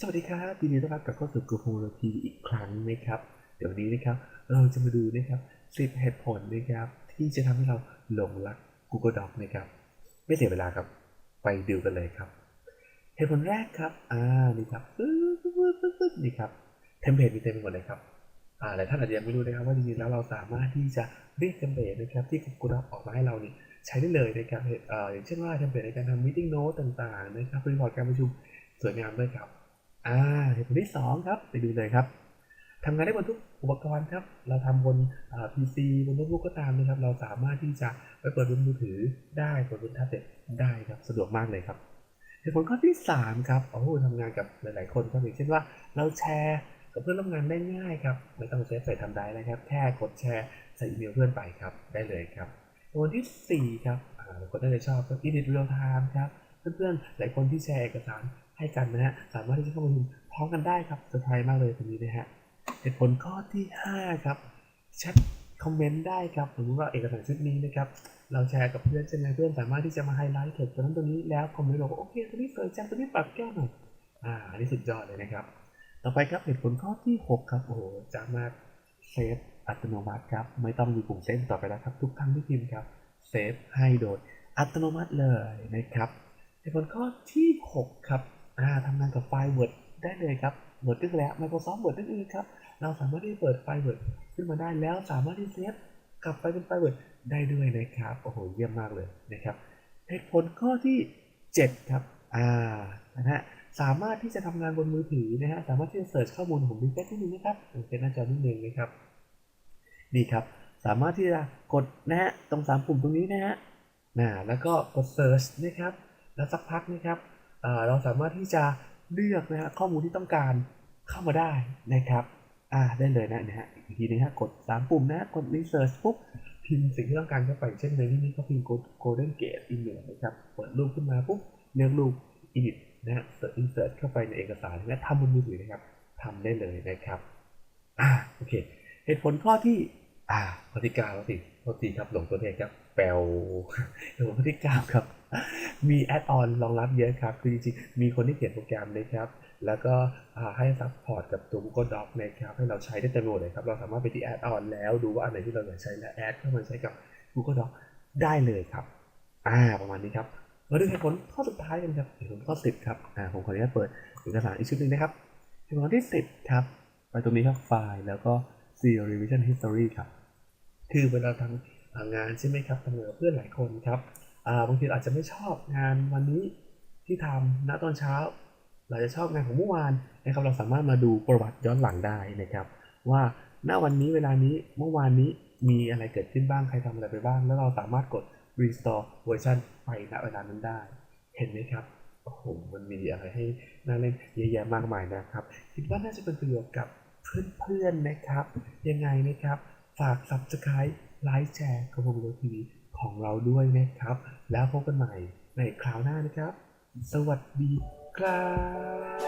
สวัสดีครับยินดีต้อนรับกลับเข้าสู่กูโฮโลทีอีกครั้งนะครับ เดี๋ยวนี้นะครับ เราจะมาดูนะครับ10เหตุผลนะครับ ที่จะทำให้เราหลงรัก Google Doc นะครับ ไม่เสียเวลาครับ ไปดูกันเลยครับ เหตุผลแรกครับ อ่า นี่ครับนี่ครับ เทมเพลตมีเต็มไปหมดเลยครับ อ่าหลายท่านอาจจะยังไม่รู้นะครับ ว่าจริงๆแล้วเราสามารถที่จะเรียกเทมเพลตนะครับ ที่ Google Doc ออกมาให้เรานี่ใช้ได้เลยนะครับเอ่ออย่างเช่นว่าเทมเพลตในการทำ meeting note ต่างๆนะครับรีพอร์ตการประชุมสวยงามด้วยครับ อ่าเหตุผลที่สองครับ ไปดูเลยครับทำงานได้บนทุกอุปกรณ์ครับ เราทำบนอ่า PC บนโน้ตบุ๊กก็ตามนะครับ เราสามารถที่จะไปเปิดบนมือถือได้เปิดบนแท็บเล็ตได้ครับ สะดวกมากเลยครับเหตุผลข้อที่สามครับ โอ้โหทำงานกับหลาย ๆ คนครับอย่างเช่นว่าเราแชร์กับเพื่อนร่วมงานได้ง่ายครับ ไม่ต้องเซฟใส่ทำได้นะครับ แค่กดแชร์ใส่อีเมลเพื่อนไปครับ ได้เลยครับเหตุผลที่สี่ครับอ่าบางคนน่าจะชอบก็ edit real time ครับ เพื่อนๆ หลายคนที่แชร์เอกสาร ให้กันนะฮะสามารถที่จะเข้ามาดูพร้อมกันได้ครับเซอร์ไพรส์มากเลยตรงนี้นะฮะเหตุผลข้อที่ 5 ครับแชทคอมเมนต์ได้ครับสมมติว่าเอกสารชุดนี้นะครับเราแชร์กับเพื่อนใช่ไหมเพื่อนสามารถที่จะมาไฮไลท์เทคตัวนั้นตัวนี้แล้วคอมเมนต์บอกว่าโอเคตัวนี้สวยจังตัวนี้ปรับแก้หน่อยอ่าอันนี้สุดยอดเลยนะครับ ต่อไปครับเหตุผลข้อที่ 6 ครับโอ้โหจะมาเซฟอัตโนมัติครับไม่ต้องมีปุ่มเซฟต่อไปแล้วครับ ทุกครั้งที่พิมพ์ครับเซฟให้โดยอัตโนมัติเลยนะครับเหตุผลข้อที่ 6 ครับ ทำงานกับไฟล์ Word ได้เลยครับ Word ก็คือแล้ว Microsoft Word นั่นเองครับ เราสามารถที่เปิดไฟล์ Word ขึ้นมาได้แล้วสามารถที่เซฟกลับไปเป็นไฟล์ Word ได้ด้วยนะครับ โอ้โห เยี่ยมมากเลยนะครับเหตุผลข้อที่ 7 ครับ อ่า นะฮะ สามารถที่จะทำงานบนมือถือนะฮะ สามารถที่จะเสิร์ชข้อมูลของบิ๊กแนิดนึงนะครับสังเกตหน้าจอนิดนึงนะครับ นี่ครับ สามารถที่จะกดนะฮะ ตรงสามปุ่มตรงนี้นะฮะนะแล้วก็กด search นะครับ แล้วสักพักนะครับ เราสามารถที่จะเลือกนะฮะข้อมูลที่ต้องการเข้ามาได้นะครับอ่าได้เลยนะนะฮะอีกทีนะฮะกด 3 ปุ่มนะฮะกด research ปุ๊บพิมพ์สิ่งที่ต้องการเข้าไปเช่นในที่นี้ก็พิมพ์ golden gate email นะครับเปิดรูปขึ้นมาปุ๊บเลือกรูป edit นะฮะ insert เข้าไปในเอกสารและทำบนมือถือนะครับทำได้เลยนะครับอ่าโอเคเหตุผลข้อที่ อ่าข้อที่เก้าแล้วสิข้อที่ครับหลงตัวเลขครับแปลวเหตุผลข้อที่เก้าครับ มีแอดออนรองรับเยอะครับ คือจริงๆ มีคนที่เขียนโปรแกรมนะครับ แล้วก็ให้ซัพพอร์ตกับตัว Google Doc นะครับ ให้เราใช้ได้เต็มหมดเลยครับ เราสามารถไปที่แอดออนแล้วดูว่าอันไหนที่เราอยากใช้และแอดเข้ามาใช้กับ Google Doc ได้เลยครับ อ่า ประมาณนี้ครับ มาดูเหตุผลข้อสุดท้ายกันครับเหตุผลข้อ10ครับ อ่า ผมขออนุญาตเปิดเอกสารอีกชุดหนึ่งนะครับเหตุผลที่10ครับ ไปตรงนี้ครับ ไฟล์ แล้วก็ Serial Revision History ครับ คือเวลาทำงานใช่ไหมครับทำงานกเพื่อนหลายคนครับาบางทีอาจจะไม่ชอบงานวันนี้ที่ทำณตอนเช้า เราจะชอบงานของเมื่อวานนะครับ เราสามารถมาดูประวัติย้อนหลังได้นะครับ ว่าณวันนี้เวลานี้เมื่อวานนี้มีอะไรเกิดขึ้นบ้างใครทำอะไรไปบ้าง แล้วเราสามารถกด restore version ไปณเวลานั้นได้ เห็นไหมครับโอ้โหมันมีอะไรให้น่าเล่นเยอะแยะมากมายนะครับ คิดว่าน่าจะเป็นประโยชน์กับ เพื่อนๆนะครับ ยังไงนะครับ ฝาก subscribe ไลค์แชร์กับวงโลทีวีของเราด้วยนะครับ แล้วพบกันใหม่ในคราวหน้านะครับ สวัสดีครับ